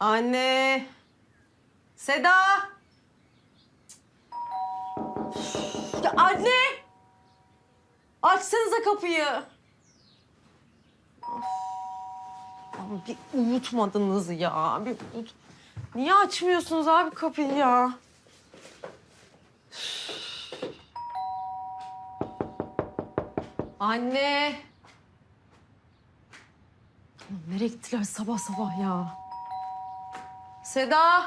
Anne. Seda. Ya anne. Açsanıza kapıyı. Of. Bir uyutmadınız ya. Bir uyut... Niye açmıyorsunuz abi kapıyı ya? Anne. Nereye gittiler sabah sabah ya? Seda.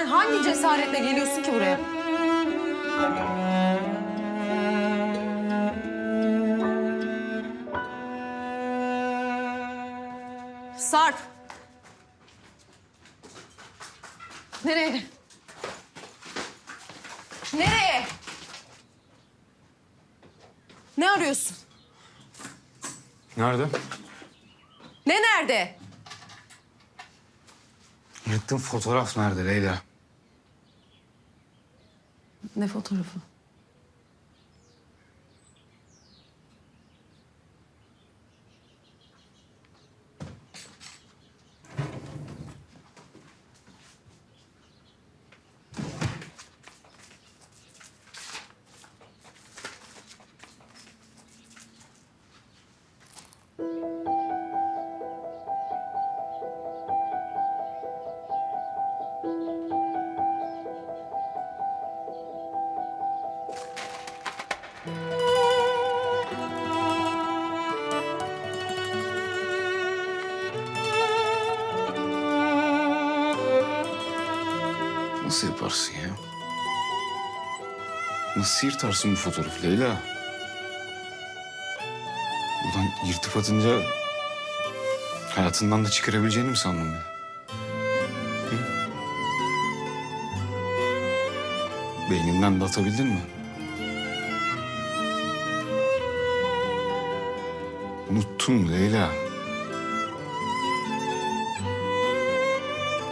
Sen hangi cesaretle geliyorsun ki buraya? Sarp. Nereye? Nereye? Ne arıyorsun? Nerede? Ne nerede? Yırttığın fotoğraf nerede Leyla? Ne fotoğrafı? Nasıl yaparsın ya? Nasıl yırtarsın bu fotoğrafı Leyla? Buradan yırtıp atınca hayatından da çıkarabileceğini mi sandın beni? Beyninden de atabildin mi? Unuttun Leyla?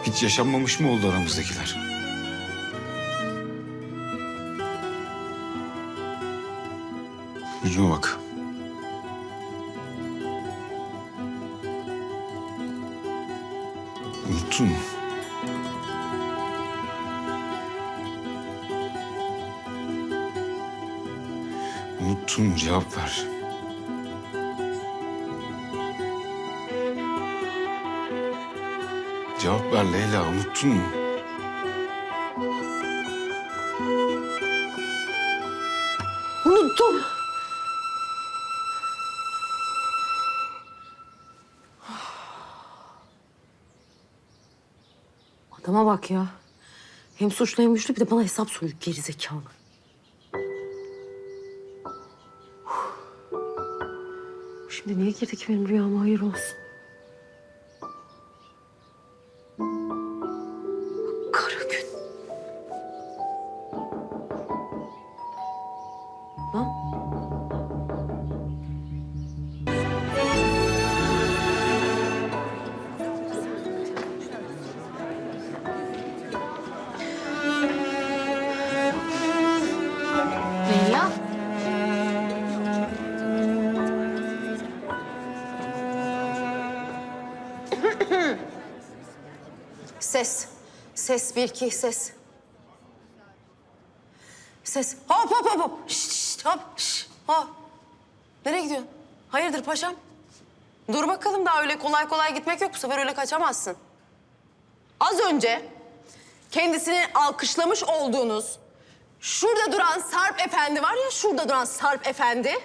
Hiç yaşanmamış mı oldu aramızdakiler? Yüzüme bak. Mu? Unuttum. Adama bak ya. Hem suçlu hem güçlü bir de bana hesap soruyor gerizekalı. Şimdi niye girdi ki benim rüyama hayır olsun. Leyla. Ses. Ses bir iki ses. Ses. Hop hop hop hop. Şşt, şşt, hop. Şşt, hop. Nereye gidiyorsun? Hayırdır paşam? Dur bakalım daha öyle kolay kolay gitmek yok. Bu sefer öyle kaçamazsın. Az önce kendisini alkışlamış olduğunuz şurada duran Sarp Efendi var ya şurada duran Sarp Efendi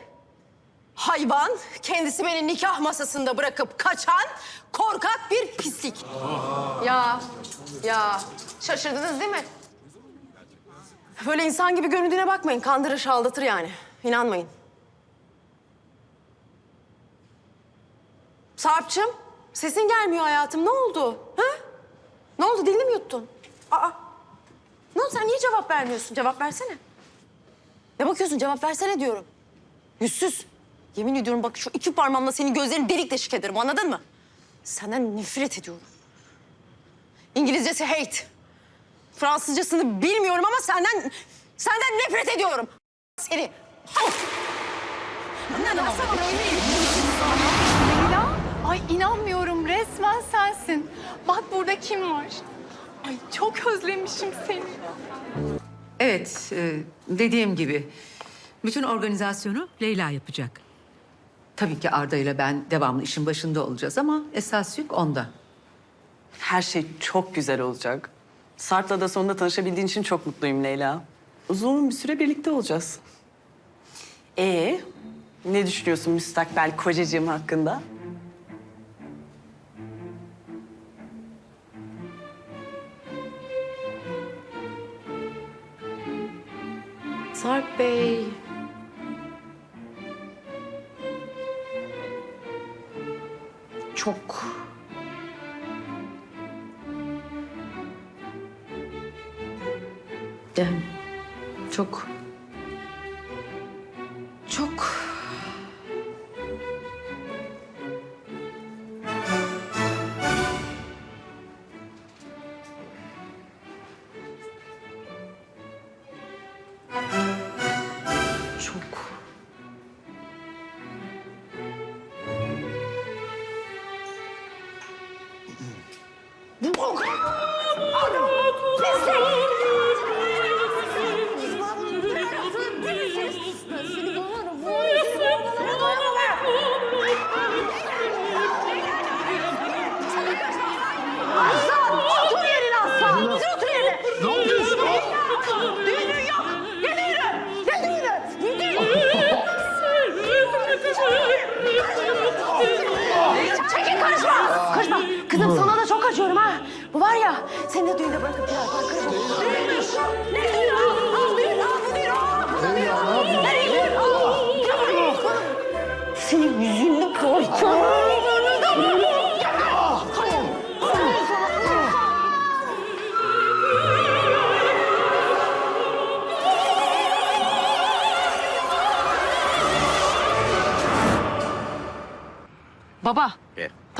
hayvan, kendisi beni nikah masasında bırakıp kaçan korkak bir pislik. Ya, ya şaşırdınız değil mi? Böyle insan gibi göründüğüne bakmayın. Kandırır, aldatır yani. İnanmayın. Sarp'cığım, sesin gelmiyor hayatım. Ne oldu? Ha? Ne oldu? Dilini mi yuttun? Aa, ne oldu? Sen niye cevap vermiyorsun? Cevap versene. Ne bakıyorsun? Cevap versene diyorum. Yüzsüz. Yemin ediyorum bak şu iki parmağımla senin gözlerini delik deşik ederim. Anladın mı? Senden nefret ediyorum. İngilizcesi hate. Fransızcasını bilmiyorum ama senden senden nefret ediyorum. Seni. Leyla, ay inanmıyorum resmen sensin. Bak burada kim var? Ay çok özlemişim seni. Evet, e, dediğim gibi bütün organizasyonu Leyla yapacak. Tabii ki Arda ile ben devamlı işin başında olacağız ama esas yük onda. Her şey çok güzel olacak. Sarp'la da sonunda tanışabildiğin için çok mutluyum Leyla. Uzun bir süre birlikte olacağız. Ee, ne düşünüyorsun müstakbel kocacığım hakkında? Sarp acıyorum ha. Bu var ya, seni de düğünde bırakıp gider. Bak karışma. Düğün! Ne düğün? Al, al düğün, al bu düğün, al. Düğün, al. Nereye düğün? Al. Gel buraya. Senin yüzünü koyacağım. Baba.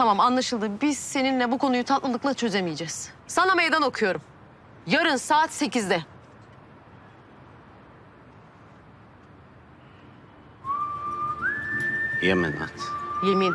Tamam anlaşıldı. Biz seninle bu konuyu tatlılıkla çözemeyeceğiz. Sana meydan okuyorum. Yarın saat sekizde. Yemin et. Yemin.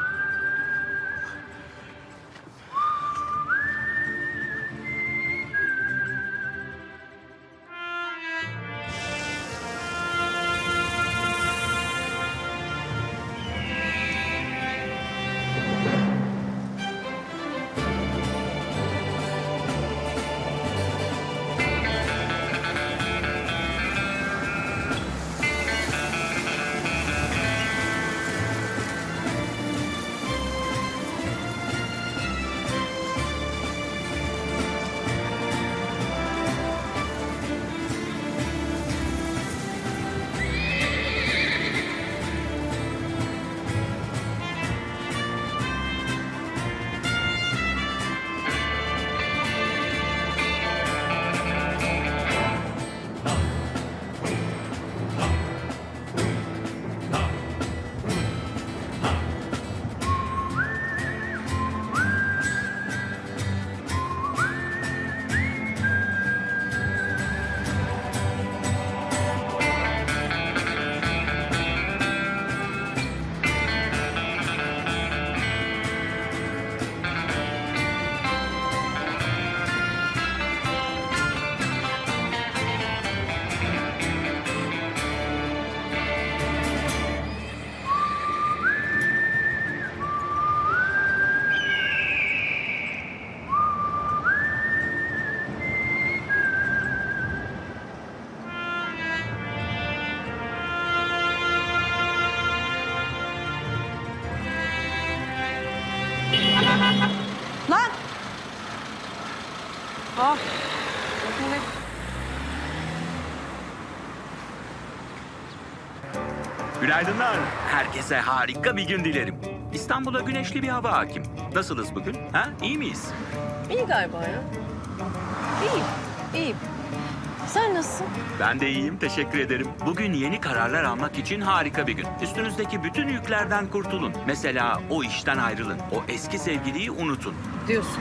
Lan! Ah. Günaydınlar. Herkese harika bir gün dilerim. İstanbul'a güneşli bir hava hakim. Nasılız bugün? Ha? İyi miyiz? İyi galiba ya. İyiyim, iyiyim. Sen nasılsın? Ben de iyiyim, teşekkür ederim. Bugün yeni kararlar almak için harika bir gün. Üstünüzdeki bütün yüklerden kurtulun. Mesela o işten ayrılın. O eski sevgiliyi unutun. Diyorsun.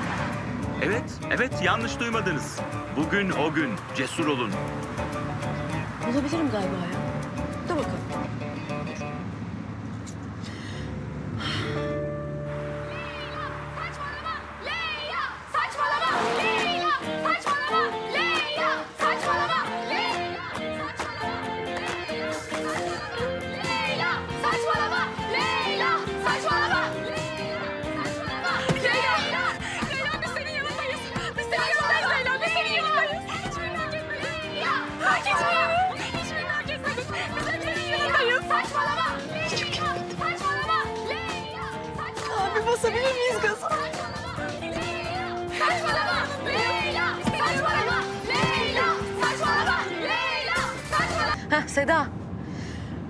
Evet, evet yanlış duymadınız. Bugün o gün. Cesur olun. Olabilirim galiba ya. Dur bakalım. Basabilir miyiz gaza? Saçmalama Leyla! Saçmalama Leyla! Saçmalama Leyla! Saçmalama! Heh Seda.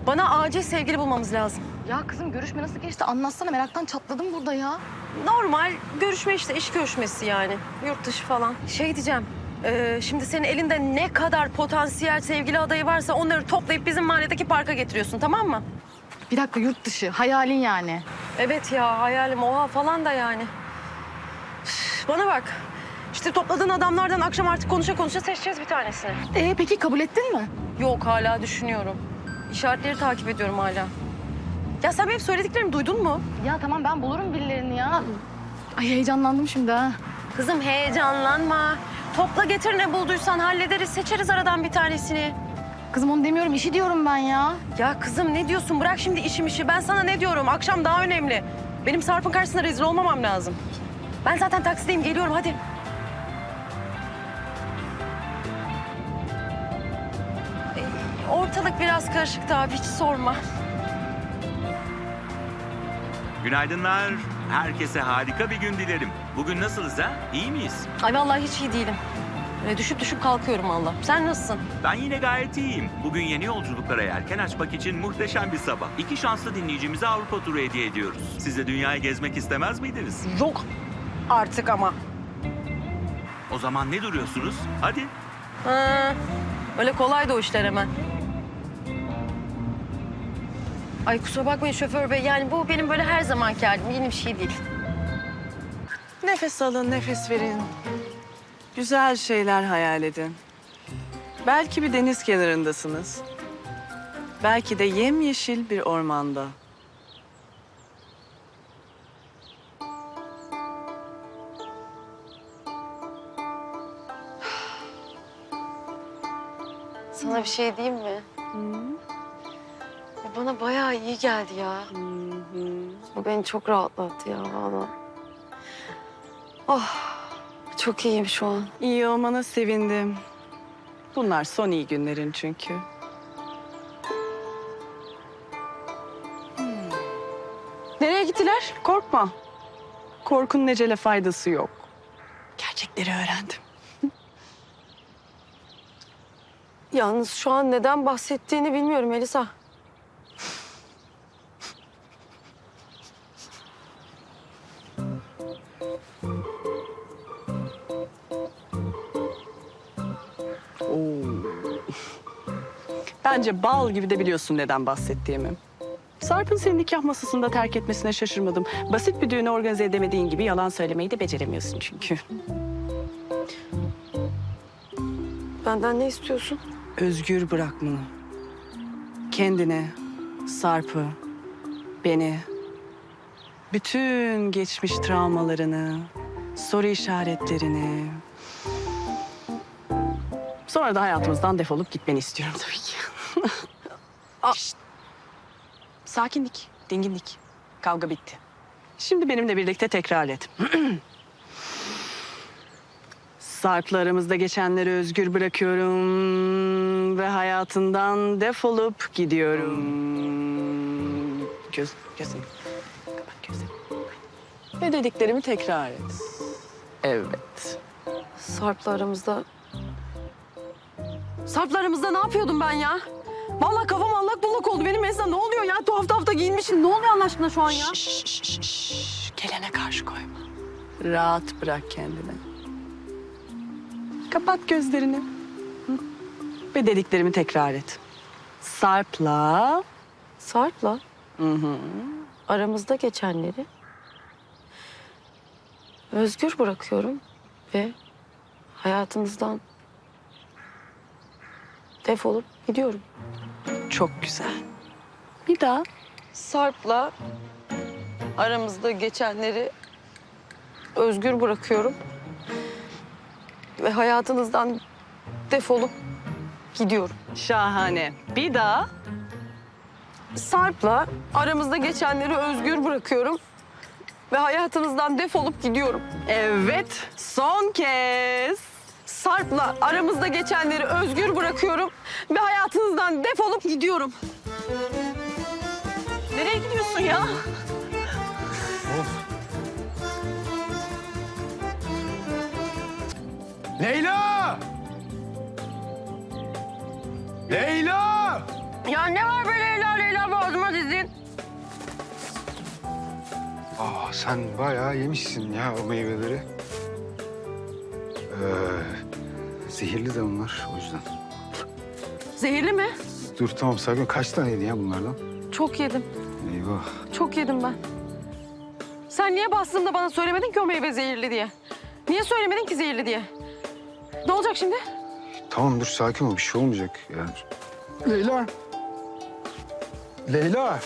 Bana acil sevgili bulmamız lazım. Ya kızım görüşme nasıl geçti? Anlatsana meraktan çatladım burada ya. Normal görüşme işte iş görüşmesi yani. Yurt dışı falan. Şey diyeceğim. e, şimdi senin elinde ne kadar potansiyel sevgili adayı varsa onları toplayıp bizim mahalledeki parka getiriyorsun tamam mı? Bir dakika yurt dışı. Hayalin yani. Evet ya hayalim oha falan da yani. Üf, Bana bak. İşte topladığın adamlardan akşam artık konuşa konuşa seçeceğiz bir tanesini. Ee peki kabul ettin mi? Yok hala düşünüyorum. İşaretleri takip ediyorum hala. Ya sen benim söylediklerimi duydun mu? Ya tamam ben bulurum birilerini ya. Ay heyecanlandım şimdi ha. Kızım heyecanlanma. Topla getir ne bulduysan hallederiz. Seçeriz aradan bir tanesini. Kızım onu demiyorum işi diyorum ben ya. Ya kızım ne diyorsun? Bırak şimdi işim işi. Ben sana ne diyorum? Akşam daha önemli. Benim Sarp'ın karşısında rezil olmamam lazım. Ben zaten taksideyim. Geliyorum hadi. Ortalık biraz karışık abi. Hiç sorma. Günaydınlar. Herkese harika bir gün dilerim. Bugün nasılız ha? İyi miyiz? Ay vallahi hiç iyi değilim. Böyle düşüp düşüp kalkıyorum Allah. Sen nasılsın? Ben yine gayet iyiyim. Bugün yeni yolculuklara yelken açmak için muhteşem bir sabah. İki şanslı dinleyicimize Avrupa turu hediye ediyoruz. Siz de dünyayı gezmek istemez miydiniz? Yok artık ama. O zaman ne duruyorsunuz? Hadi. Ha, öyle kolay da o işler hemen. Ay kusura bakmayın şoför bey. Yani bu benim böyle her zamanki halim. Yeni bir şey değil. Nefes alın, nefes verin. Güzel şeyler hayal edin. Belki bir deniz kenarındasınız. Belki de yemyeşil bir ormanda. Sana bir şey diyeyim mi? Ya Bana bayağı iyi geldi ya. Bu beni çok rahatlattı ya valla. Oh, çok iyiyim şu an. İyi olmana sevindim. Bunlar son iyi günlerin çünkü. Nereye gittiler? Korkma. Korkunun ecele faydası yok. Gerçekleri öğrendim. Yalnız şu an neden bahsettiğini bilmiyorum Elisa. Bence bal gibi de biliyorsun neden bahsettiğimi. Sarp'ın seni nikah masasında terk etmesine şaşırmadım. Basit bir düğünü organize edemediğin gibi yalan söylemeyi de beceremiyorsun çünkü. Benden ne istiyorsun? Özgür bırakmanı. Kendini, Sarp'ı, beni, bütün geçmiş travmalarını, soru işaretlerini... Sonra da hayatımızdan defolup gitmeni istiyorum tabii ki. Şşt. Sakinlik, dinginlik. Kavga bitti. Şimdi benimle birlikte tekrar et. Sarp'la aramızda geçenleri özgür bırakıyorum ve hayatından defolup gidiyorum. Göz, gözünü. Kapat gözünü. Ve dediklerimi tekrar et. Evet. Sarp'la aramızda... Sarp'la aramızda ne yapıyordum ben ya? Vallahi kafam allak bullak oldu. Benim mesela ne oluyor ya? Tuhaf tuhaf da giyinmişim. Ne oluyor Allah aşkına şu an ya? Şş, şş, şş. Gelene karşı koyma. Rahat bırak kendini. Kapat gözlerini. Hı? Ve dediklerimi tekrar et. Sarp'la Sarp'la aramızda geçenleri özgür bırakıyorum ve hayatınızdan defolup gidiyorum. çok güzel. Bir daha. Sarp'la aramızda geçenleri özgür bırakıyorum ve hayatınızdan defolup gidiyorum. Şahane. Bir daha. Sarp'la aramızda geçenleri özgür bırakıyorum ve hayatınızdan defolup gidiyorum. Evet. Son kez. Sarp'la aramızda geçenleri özgür bırakıyorum ve hayatınızdan defolup gidiyorum. Nereye gidiyorsun ya? Leyla! Leyla! Ya ne var böyle Leyla Leyla boğazıma dizin? Aa, sen bayağı yemişsin ya o meyveleri. Ee, zehirli de onlar o yüzden. Zehirli mi? Dur tamam sakin. Kaç taneydi ya bunlardan? Çok yedim. Eyvah. Çok yedim ben. Sen niye bastığımda bana söylemedin ki o meyve zehirli diye? Niye söylemedin ki zehirli diye? Ne olacak şimdi? Tamam dur sakin ol bir şey olmayacak yani. Leyla. Leyla.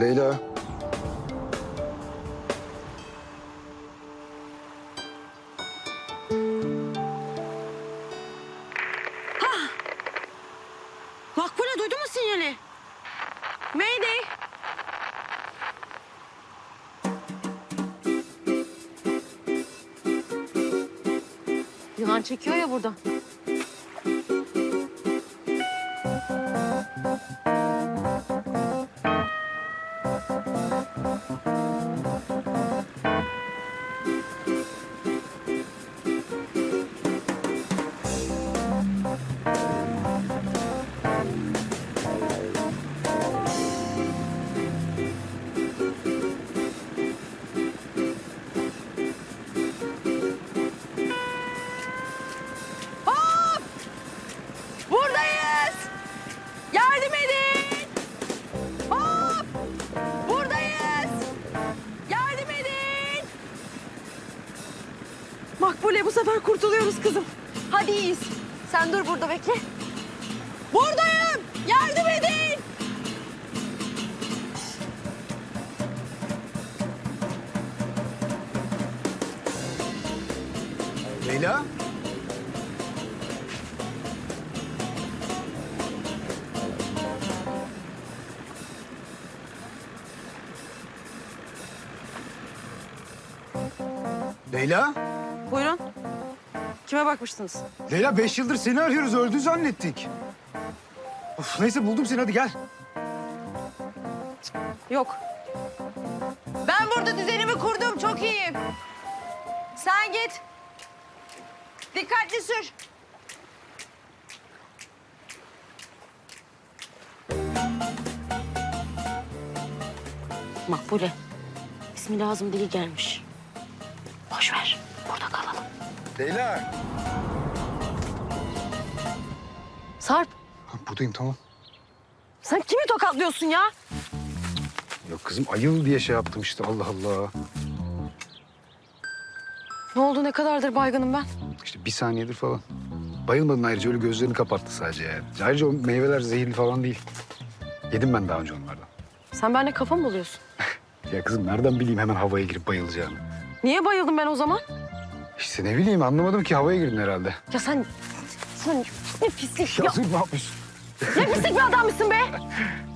Leyla. Çekiyor ya burada. Makbule bu sefer kurtuluyoruz kızım. Hadi iyiyiz. Sen dur burada bekle. Buradayım. Kime bakmıştınız? Leyla beş yıldır seni arıyoruz. Öldü zannettik. Of, neyse buldum seni hadi gel. Yok. Ben burada düzenimi kurdum. Çok iyiyim. Sen git. Dikkatli sür. Makbule. İsmi lazım değil gelmiş. Leyla. Sarp, buradayım tamam. sen kimi tokatlıyorsun ya? Yok kızım ayıl diye şey yaptım işte Allah Allah. Ne oldu? Ne kadardır baygınım ben? İşte bir saniyedir falan. Bayılmadın ayrıca öyle gözlerini kapattı sadece yani. Ayrıca o meyveler zehirli falan değil. Yedim ben daha önce onlardan. Sen benimle kafa mı buluyorsun? Ya kızım nereden bileyim hemen havaya girip bayılacağını. Niye bayıldım ben o zaman? İşte ne bileyim anlamadım ki havaya girdin herhalde. Ya sen... Sen ne pislik Ya ya. ne yapıyorsun? Ne pislik bir adammışsın be.